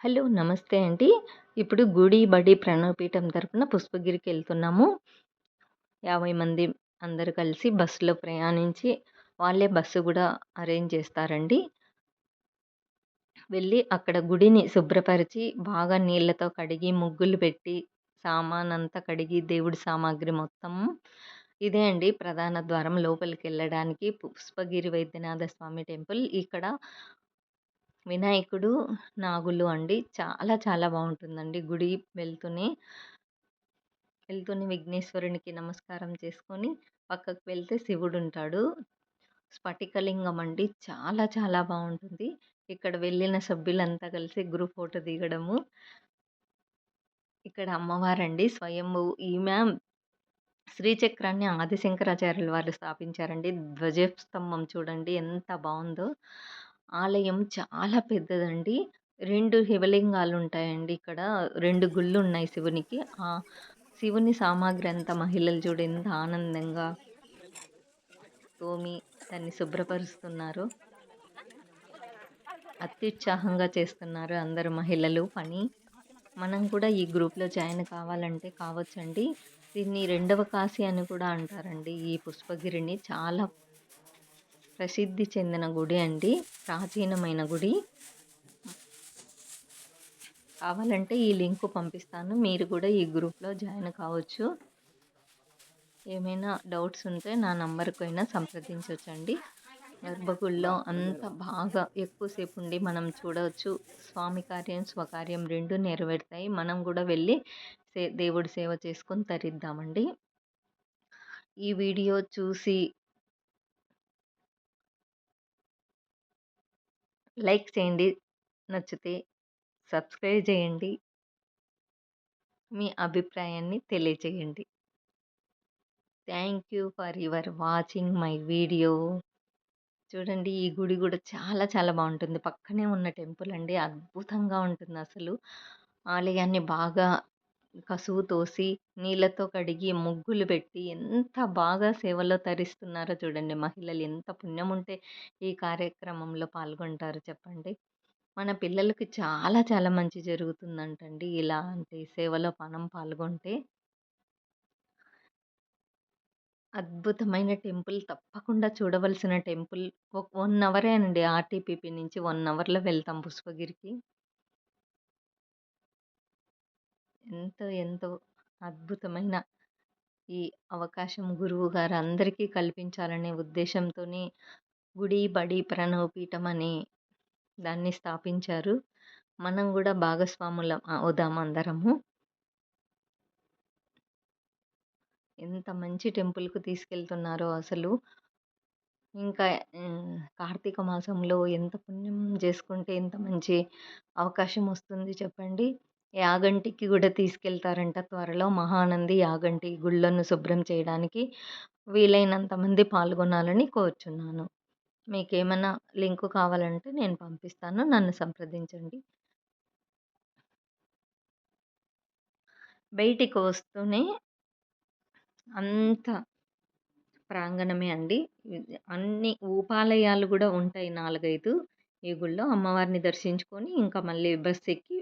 Hello నమస్తే అండి. ఇప్పుడు గుడి బడి ప్రణవపీఠం తరఫున పుష్పగిరికి వెళ్తున్నాము. యాభై మంది అందరు కలిసి బస్సులో ప్రయాణించి వాళ్ళే బస్సు కూడా అరేంజ్ చేస్తారండి. వెళ్ళి అక్కడ గుడిని శుభ్రపరిచి బాగా నీళ్ళతో కడిగి ముగ్గులు పెట్టి సామాన్ అంతా కడిగి దేవుడి సామాగ్రి మొత్తం ఇదే అండి ప్రధాన ద్వారం లోపలికి వెళ్ళడానికి. పుష్పగిరి వైద్యనాథ స్వామి టెంపుల్ ఇక్కడ వినాయకుడు నాగులు అండి. చాలా చాలా బాగుంటుందండి గుడి వెళ్తూనే. వెళ్తూనే విఘ్నేశ్వరునికి నమస్కారం చేసుకొని పక్కకు వెళ్తే శివుడు ఉంటాడు. స్ఫటికలింగం అండి. చాలా చాలా బాగుంటుంది ఇక్కడ వెళ్ళిన సభ్యులంతా కలిసి గ్రూప్ ఫోటో దిగడము. ఇక్కడ అమ్మవారండి స్వయంభూ ఈమె శ్రీచక్రాన్ని ఆదిశంకరాచార్యుల వారు స్థాపించారండి. ధ్వజస్తంభం చూడండి ఎంత బాగుందో ఆలయం చాలా పెద్దదండి. రెండు శివలింగాలు ఉంటాయండి ఇక్కడ. రెండు గుళ్ళు ఉన్నాయి శివునికి. ఆ శివుని సామాగ్రి అంతా మహిళలు చూడు ఎంత ఆనందంగా తోమి దాన్ని శుభ్రపరుస్తున్నారు. అత్యుత్సాహంగా చేస్తున్నారు అందరు మహిళలు. పని మనం కూడా ఈ గ్రూప్లో జాయిన్ కావాలంటే కావచ్చండి. దీన్ని రెండవ కాశీ అని కూడా అంటారండి ఈ పుష్పగిరిని. చాలా ప్రసిద్ధి చెందిన గుడి అండి. ప్రాచీనమైన గుడి. కావాలంటే ఈ లింక్ పంపిస్తాను. మీరు కూడా ఈ గ్రూప్లో జాయిన్ కావచ్చు. ఏమైనా డౌట్స్ ఉంటే నా నంబర్కు అయినా సంప్రదించవచ్చండి గర్భగుడిలో అంత బాగా ఎక్కువసేపు ఉండి మనం చూడవచ్చు. స్వామి కార్యం స్వకార్యం రెండు నెరవేరుతాయి. మనం కూడా వెళ్ళి సే దేవుడి సేవ చేసుకొని తరిద్దామండి. ఈ వీడియో చూసి లైక్ చేయండి. నచ్చితే సబ్స్క్రైబ్ చేయండి. మీ అభిప్రాయాన్ని తెలియజేయండి. Thank you for your watching my video. చూడండి ఈ గుడి కూడా చాలా చాలా బాగుంటుంది. పక్కనే ఉన్న టెంపుల్ అండి. అద్భుతంగా ఉంటుంది అసలు. ఆలయాన్ని బాగా కసువు తోసి నీళ్ళతో కడిగి ముగ్గులు పెట్టి ఎంత బాగా సేవలో తరిస్తున్నారో చూడండి. మహిళలు ఎంత పుణ్యం ఉంటే ఈ కార్యక్రమంలో పాల్గొంటారు చెప్పండి. మన పిల్లలకి చాలా చాలా మంచి జరుగుతుందంటండి. ఇలాంటి సేవలో మనం పాల్గొంటే అద్భుతమైన టెంపుల్ తప్పకుండా చూడవలసిన టెంపుల్. వన్ అవరే అండి ఆర్టీపీపీ నుంచి వన్ అవర్లో వెళ్తాం పుష్పగిరికి. ఎంతో ఎంతో అద్భుతమైన ఈ అవకాశం గురువు గారు అందరికీ కల్పించాలనే ఉద్దేశంతోనే గుడి బడి ప్రణవపీఠం అనే దాన్ని స్థాపించారు. మనం కూడా భాగస్వాములం అవుదాం అందరము. ఎంత మంచి టెంపుల్కు తీసుకెళ్తున్నారో అసలు. ఇంకా కార్తీక మాసంలో ఎంత పుణ్యం చేసుకుంటే ఎంత మంచి అవకాశం వస్తుంది చెప్పండి. యాగంటికి కూడా తీసుకెళ్తారంట త్వరలో మహానంది యాగంటి గుళ్ళను శుభ్రం చేయడానికి. వీలైనంత మంది పాల్గొనాలని కోరుచున్నాను. మీకు ఏమైనా లింకు కావాలంటే నేను పంపిస్తాను. నన్ను సంప్రదించండి. బయటికి వస్తూనే అంత ప్రాంగణమే అండి. అన్ని ఉపాలయాలు కూడా ఉంటాయి నాలుగైదు. ఈ గుళ్ళో అమ్మవారిని దర్శించుకొని ఇంకా మళ్ళీ బస్ ఎక్కి